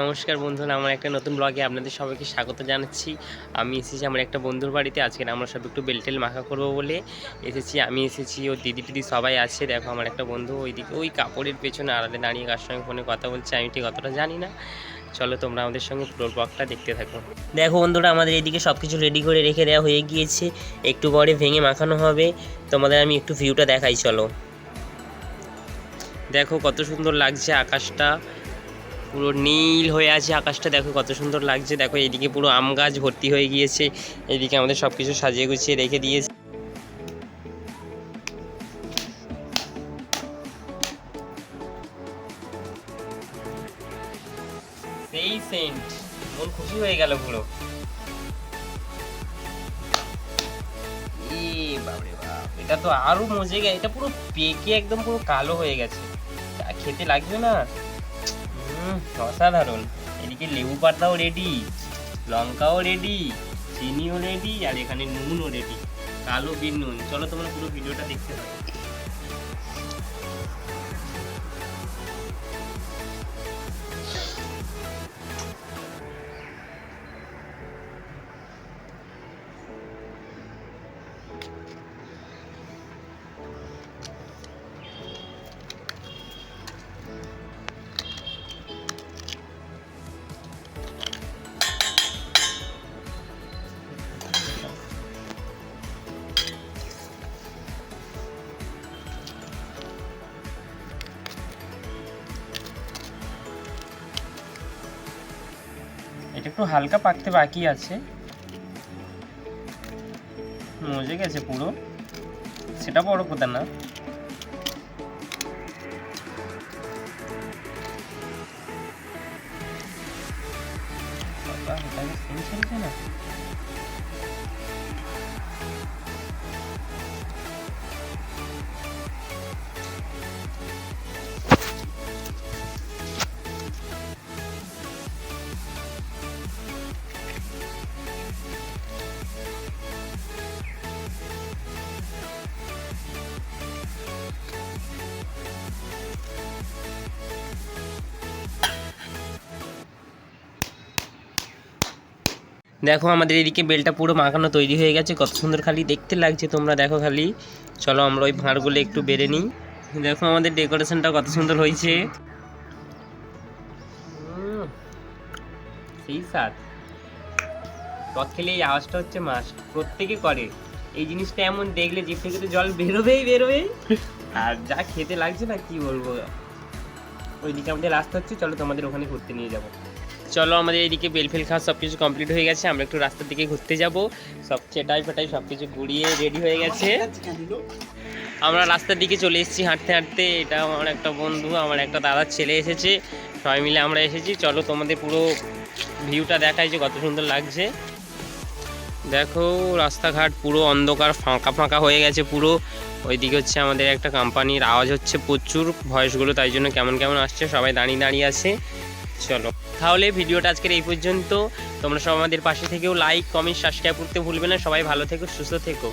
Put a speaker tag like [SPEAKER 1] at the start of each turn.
[SPEAKER 1] নমস্কার বন্ধুরা, আমার একটা নতুন ব্লগে আপনাদের সবাইকে স্বাগত জানাচ্ছি। আমি এসেছি আমার একটা বন্ধুর বাড়িতে, আজকে আমরা সব একটু বেলটেল মাখা করব বলে এসেছি। আমি এসেছি, ও দিদি টিদি সবাই আছে, দেখো আমার একটা বন্ধু ওইদিকে, ওই কাপড়ের পেছনে আড়ালে দাঁড়িয়ে কার সঙ্গে ফোনে কথা বলছে, আমি ঠিক অতটা জানি না। চলো তোমরা আমাদের সঙ্গে পুরো ব্লগটা দেখতে থাকো। দেখো বন্ধুরা, আমাদের এদিকে সব কিছু রেডি করে রেখে দেওয়া হয়ে গিয়েছে। একটু পরে ভেঙে মাখানো হবে। তোমাদের আমি একটু ভিউটা দেখাই, চলো। দেখো কত সুন্দর লাগছে আকাশটা। পুরো নীল হয়ে আছে আকাশটা। দেখো কত সুন্দর লাগছে। দেখো এইদিকে পুরো আম গাছ ভর্তি হয়ে গিয়েছে। এইদিকে আমাদের সব কিছু সাজিয়ে গুছিয়ে রেখে দিয়েছে। সেই খুশি হয়ে গেল পুরো। বাপরে বাপ, এটা তো আরও মজে গেছে। এটা পুরো পেকে একদম পুরো কালো হয়ে গেছে। খেতে লাগবে না? অসাধারণ। এদিকে লেবু পাতাও রেডি লঙ্কাও রেডি চিনিও রেডি আর এখানে নুনও রেডি কালো বিন নুন। চলো তোমরা পুরো ভিডিওটা দেখতে থাকো। এটা একটু হালকা পাকতে বাকি আছে। মজে গেছে পুরো। সেটা বড় কথা না। না? দেখো আমাদের এদিকে বেলটা পুরো মাখানো তৈরি হয়ে গেছে, কত সুন্দর খালি দেখতে লাগছে তোমরা, দেখো খালি। চলো আমরা ওই ভাঁড়গুলো একটু বেড়ে নিই। দেখো আমাদের ডেকোরেশনটা কত সুন্দর হয়েছে। সেই স্বাদ। টক খেলে এই আওয়াজটা হচ্ছে মাস্ট, প্রত্যেকে করে। এই জিনিসটা এমন দেখলে জিভ থেকে তো জল বেরোবেই বেরোবেই। আর যা খেতে লাগছে না, কি বলব? ওইদিকে আমাদের রাস্তা হচ্ছে, চলো তোমাদের ওখানে ঘুরতে নিয়ে যাব। চলো আমাদের এইদিকে বেলফেল খাওয়া সব কিছু কমপ্লিট হয়ে গেছে, আমরা একটু রাস্তার দিকে ঘুরতে যাব। সব চেটাই ফেটাই সব কিছু ঘুরিয়ে রেডি হয়ে গেছে। আমরা রাস্তার দিকে চলে এসেছি হাঁটতে হাঁটতে, এটা আমার একটা বন্ধু, আমার একটা দাদার ছেলে এসেছে। সবাই মিলে আমরা এসেছি, চলো তোমাদের পুরো ভিউটা দেখাই যে কত সুন্দর লাগছে। দেখো, রাস্তাঘাট পুরো অন্ধকার, ফাঁকা ফাঁকা হয়ে গেছে পুরো। ওইদিকে হচ্ছে আমাদের একটা কোম্পানির আওয়াজ হচ্ছে প্রচুর ভয়েসগুলো তাই জন্য কেমন কেমন আসছে, সবাই দাঁড়িয়ে দাঁড়িয়ে আছে। চলো। তাহলে ভিডিওটা আজকের এই পর্যন্ত। তোমরা সব আমাদের পাশে থেকেও লাইক কমেন্ট সাবস্ক্রাইব করতে ভুলবে না। সবাই ভালো থেকো, সুস্থ থেকো।